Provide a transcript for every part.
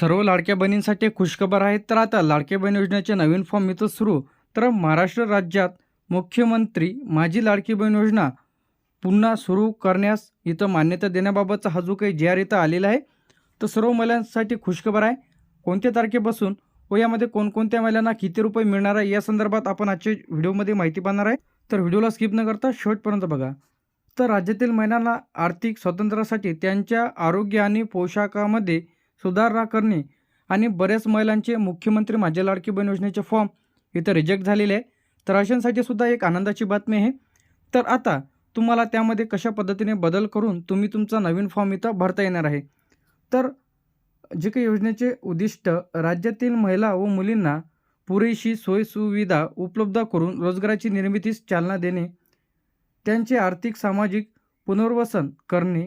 सर्व लाडक्या बहिणींसाठी खुशखबर आहे तर आता लाडक्या बहीण योजनेचे नवीन फॉर्म इथं सुरू. तर महाराष्ट्र राज्यात मुख्यमंत्री माझी लाडकी बहीण योजना पुन्हा सुरू करण्यास इथं मान्यता देण्याबाबतचा हा जो काही जे आर इथं आलेला आहे तर सर्व महिलांसाठी खुशखबर आहे. कोणत्या तारखेपासून व यामध्ये कोणकोणत्या महिलांना किती रुपये मिळणार आहे या संदर्भात आपण आजच्या व्हिडिओमध्ये माहिती पाहणार आहे. तर व्हिडिओला स्किप न करता शेवटपर्यंत बघा. तर राज्यातील महिलांना आर्थिक स्वातंत्र्यासाठी त्यांच्या आरोग्य आणि पोशाखामध्ये सुधारणा करणे आणि बऱ्याच महिलांचे मुख्यमंत्री माझ्या लाडकी बहीण योजनेचे फॉर्म इथं रिजेक्ट झालेले आहे. तर अशांसाठी सुद्धा एक आनंदाची बातमी आहे. तर आता तुम्हाला त्यामध्ये कशा पद्धतीने बदल करून तुम्ही तुमचा नवीन फॉर्म इथं भरता येणार आहे? तर जे काही योजनेचे उद्दिष्ट राज्यातील महिला व मुलींना पुरेशी सोयीसुविधा उपलब्ध करून रोजगाराची निर्मितीस चालना देणे त्यांचे आर्थिक सामाजिक पुनर्वसन करणे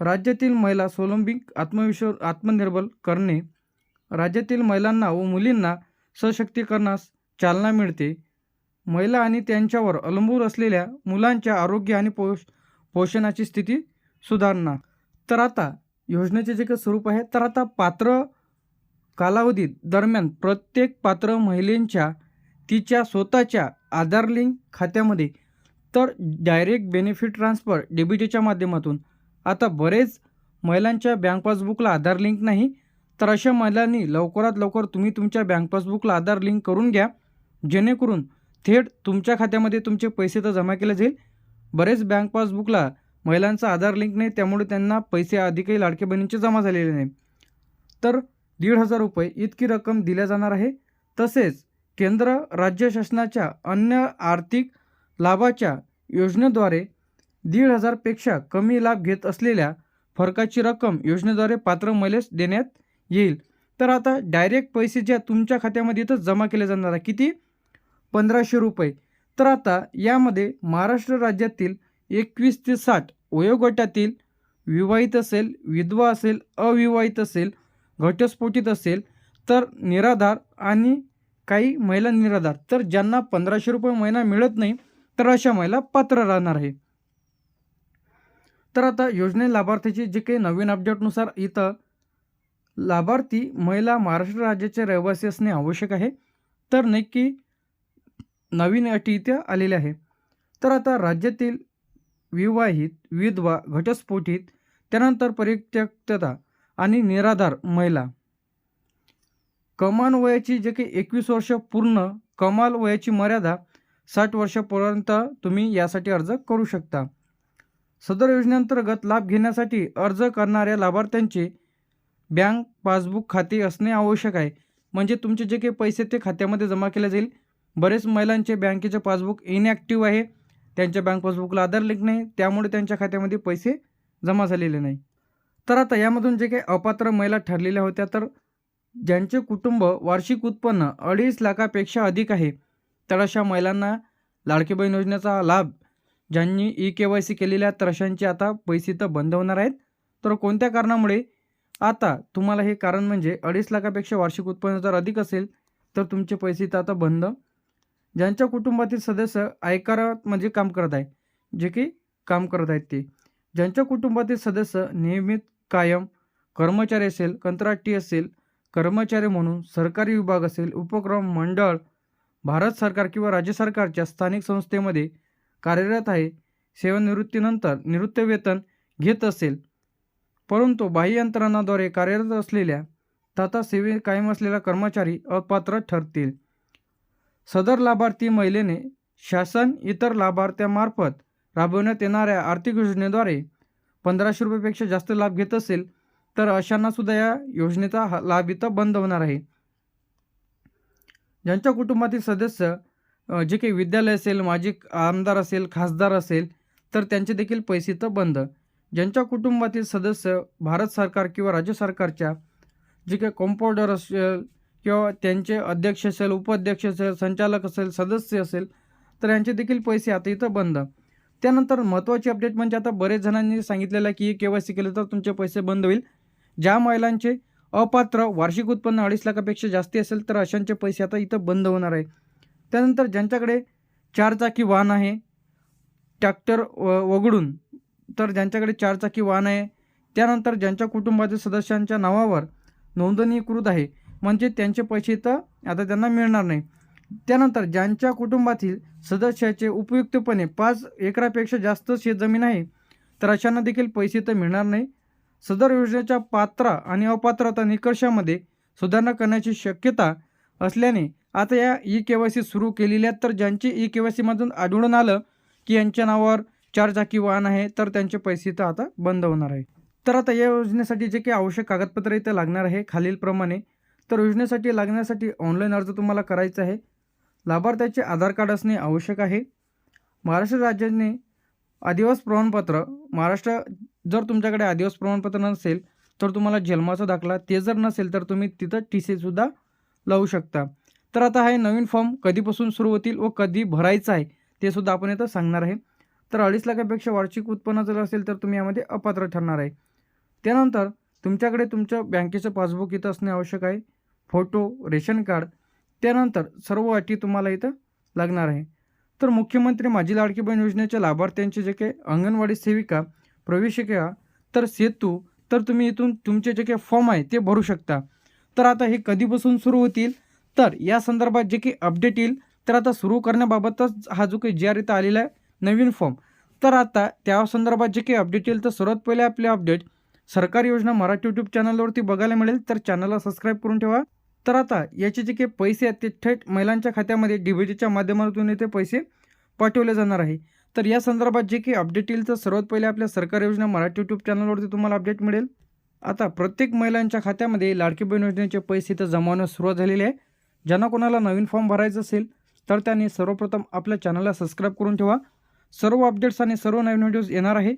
राज्यातील महिला स्वलंबिक आत्मविश्वास आत्मनिर्भर करणे राज्यातील महिलांना व मुलींना सशक्तीकरणास चालना मिळते. महिला आणि त्यांच्यावर अवलंबून असलेल्या मुलांच्या आरोग्य आणि पोष पोषणाची स्थिती सुधारणा. तर आता योजनेचे जे काही स्वरूप आहे तर आता पात्र कालावधीत दरम्यान प्रत्येक पात्र महिलेंच्या तिच्या स्वतःच्या आधार लिंक खात्यामध्ये तर डायरेक्ट बेनिफिट ट्रान्सफर डेबिटेच्या माध्यमातून आता बरेच महिलांच्या बँक पासबुकला आधार लिंक नाही तर अशा महिलांनी लवकरात लवकर तुम्ही तुमच्या बँक पासबुकला आधार लिंक करून घ्या जेणेकरून थेट तुमच्या खात्यामध्ये तुमचे पैसे तर जमा केले जाईल. बरेच बँक पासबुकला महिलांचा आधार लिंक नाही त्यामुळे त्यांना पैसे अधिकही लाडके बहिणींचे जमा झालेले नाही. तर दीड हजार रुपये इतकी रक्कम दिल्या जाणार आहे. तसेच केंद्र राज्य शासनाच्या अन्य आर्थिक लाभाच्या योजनेद्वारे दीड हजारपेक्षा कमी लाभ घेत असलेल्या फरकाची रक्कम योजनेद्वारे पात्र महिलेस देण्यात येईल. तर आता डायरेक्ट पैसे ज्या तुमच्या खात्यामध्ये इथं जमा केले जाणार आहे किती? पंधराशे रुपये. तर आता यामध्ये महाराष्ट्र राज्यातील एकवीस ते साठ वयोगटातील विवाहित असेल विधवा असेल अविवाहित असेल घटस्फोटित असेल तर निराधार आणि काही महिला निराधार. तर ज्यांना पंधराशे रुपये महिना मिळत नाही तर अशा महिला पात्र राहणार आहे. तर आता योजने लाभार्थीची जे काही नवीन अपडेटनुसार इथं लाभार्थी महिला महाराष्ट्र राज्याचे रहिवासी असणे आवश्यक आहे. तर नक्की नवीन अटी इथे आलेल्या आहे. तर आता राज्यातील विवाहित विधवा घटस्फोटित त्यानंतर परित्यक्तता आणि निराधार महिला. कमाल वयाची जे काही एकवीस वर्ष पूर्ण कमाल वयाची मर्यादा साठ वर्षापर्यंत तुम्ही यासाठी अर्ज करू शकता. सदर योजनेअंतर्गत लाभ घेण्यासाठी अर्ज करणाऱ्या लाभार्थ्यांचे बँक पासबुक खाते असणे आवश्यक आहे. म्हणजे तुमचे जे काही पैसे ते खात्यामध्ये जमा केले जाईल. बरेच महिलांचे बँकेचे पासबुक इनॲक्टिव्ह आहे. त्यांच्या बँक पासबुकला आधार लिंक नाही. त्यामुळे त्यांच्या खात्यामध्ये पैसे जमा झालेले नाही. तर आता यामधून जे काही अपात्र महिला ठरलेल्या होत्या तर ज्यांचे कुटुंब वार्षिक उत्पन्न अडीच लाखापेक्षा अधिक आहे तर अशा महिलांना लाडकी बहीण योजनेचा लाभ ज्यांनी ई के वाय सी केलेल्या त्रशांचे आता पैसे तर बंद होणार आहेत. तर कोणत्या कारणामुळे आता तुम्हाला हे कारण म्हणजे अडीच लाखापेक्षा वार्षिक उत्पन्न जर अधिक असेल तर तुमचे पैसे तर आता बंद. ज्यांच्या कुटुंबातील सदस्य आयकरात म्हणजे काम करत आहे जे की काम करत आहेत ते. ज्यांच्या कुटुंबातील सदस्य नियमित कायम कर्मचारी असेल कंत्राटी असेल कर्मचारी म्हणून सरकारी विभाग असेल उपक्रम मंडळ भारत सरकार किंवा राज्य सरकारच्या स्थानिक संस्थेमध्ये कार्यरत आहे. सेवानिवृत्तीनंतर निवृत्तीवेतन घेत असेल. परंतु बाह्य यंत्रणाद्वारे कार्यरत असलेल्या तथा सेवे कायम असलेला कर्मचारी अपात्र ठरतील. सदर लाभार्थी महिलेने शासन इतर लाभार्थ्यामार्फत राबवण्यात येणाऱ्या आर्थिक योजनेद्वारे पंधराशे रुपयेपेक्षा जास्त लाभ घेत असेल तर अशांनासुद्धा या योजनेचा हा लाभ इथं बंद होणार आहे. ज्यांच्या कुटुंबातील सदस्य जे काही विद्यालय असेल माजी आमदार असेल खासदार असेल तर त्यांचे देखील पैसे इथं बंद. ज्यांच्या कुटुंबातील सदस्य भारत सरकार किंवा राज्य सरकारच्या जे काही कॉम्पाऊंडर असेल किंवा त्यांचे अध्यक्ष असेल उपाध्यक्ष असेल संचालक असेल सदस्य असेल तर यांचे देखील पैसे आता इथं बंद. त्यानंतर महत्त्वाची अपडेट म्हणजे आता बरेच जणांनी सांगितलेलं आहे की के वाय सी केलं तर तुमचे पैसे बंद होईल. ज्या महिलांचे अपात्र वार्षिक उत्पन्न अडीच लाखापेक्षा जास्ती असेल तर अशांचे पैसे आता इथं बंद होणार आहे. त्यानंतर ज्यांच्याकडे चारचाकी वाहन आहे ट्रॅक्टर व वगळून तर ज्यांच्याकडे चारचाकी वाहन आहे त्यानंतर ज्यांच्या कुटुंबातील सदस्यांच्या नावावर नोंदणीकृत आहे म्हणजे त्यांचे पैसे तर आता त्यांना मिळणार नाही. त्यानंतर ज्यांच्या कुटुंबातील सदस्याचे उपयुक्तपणे पाच एकरापेक्षा जास्त शेतजमीन आहे तर अशांना देखील पैसे तर मिळणार नाही. सदर योजनेच्या पात्र आणि अपात्रता निकषामध्ये सुधारणा करण्याची शक्यता असल्याने आता या ई के वाय सी सुरू केलेल्या तर ज्यांची ई के वाय सीमधून आढळून आलं की यांच्या नावावर चार चाकी वाहन आहे तर त्यांचे पैसे तर आता बंद होणार आहे. तर आता या योजनेसाठी जे काही आवश्यक कागदपत्र इथं लागणार आहे खालीलप्रमाणे तर योजनेसाठी लागण्यासाठी ऑनलाईन अर्ज तुम्हाला करायचा आहे. लाभार्थ्याचे आधार कार्ड असणे आवश्यक आहे. महाराष्ट्र राज्याने आदिवास प्रमाणपत्र महाराष्ट्र जर तुमच्याकडे आदिवास प्रमाणपत्र नसेल तर तुम्हाला जन्माचा दाखला ते जर नसेल तर तुम्ही तिथं टी सीसुद्धा लावू शकता. तर आता हे नवीन फॉर्म कधीपासून सुरू होतील व कधी भरायचं आहे ते सुद्धा आपण इथं सांगणार आहे. तर अडीच लाखापेक्षा वार्षिक उत्पन्न जर असेल तर तुम्ही यामध्ये अपात्र ठरणार आहे. त्यानंतर तुमच्याकडे तुमचं बँकेचं पासबुक इथं असणे आवश्यक आहे फोटो रेशन कार्ड त्यानंतर सर्व अटी तुम्हाला इथं लागणार आहे. तर मुख्यमंत्री माझी लाडकी बहीण योजनेच्या लाभार्थ्यांचे जे काही अंगणवाडी सेविका प्रवेशिका तर सेतू तर तुम्ही इथून तुमचे जे काही फॉर्म आहे ते भरू शकता. तर आता हे कधीपासून सुरू होतील? तर या संदर्भात जे काही अपडेट येईल तर आता सुरू करण्याबाबतच हा जो काही जे आर इथं आलेला आहे नवीन फॉर्म तर आता त्या संदर्भात जे काही अपडेट येईल तर सर्वात पहिले आपले अपडेट सरकारी योजना मराठी यूट्यूब चॅनलवरती बघायला मिळेल तर चॅनलला सबस्क्राईब करून ठेवा. तर आता याचे जे काही पैसे आहेत ते थेट महिलांच्या खात्यामध्ये डीबीटीच्या माध्यमातून ते पैसे पाठवले जाणार आहे. तर या संदर्भात जे काही अपडेट येईल तर सर्वात पहिले आपल्या सरकारी योजना मराठी यूट्यूब चॅनलवरती तुम्हाला अपडेट मिळेल. आता प्रत्येक महिलांच्या खात्यामध्ये लाडकी बहीण योजनेचे पैसे तर जमावण्यास सुरुवात झालेली आहे. ज्यांना कोणाला नवीन फॉर्म भरायचा असेल तर त्यांनी सर्वप्रथम आपल्या चॅनलला सबस्क्राईब करून ठेवा. सर्व अपडेट्स आणि सर्व नवीन व्हिडिओज येणार आहे.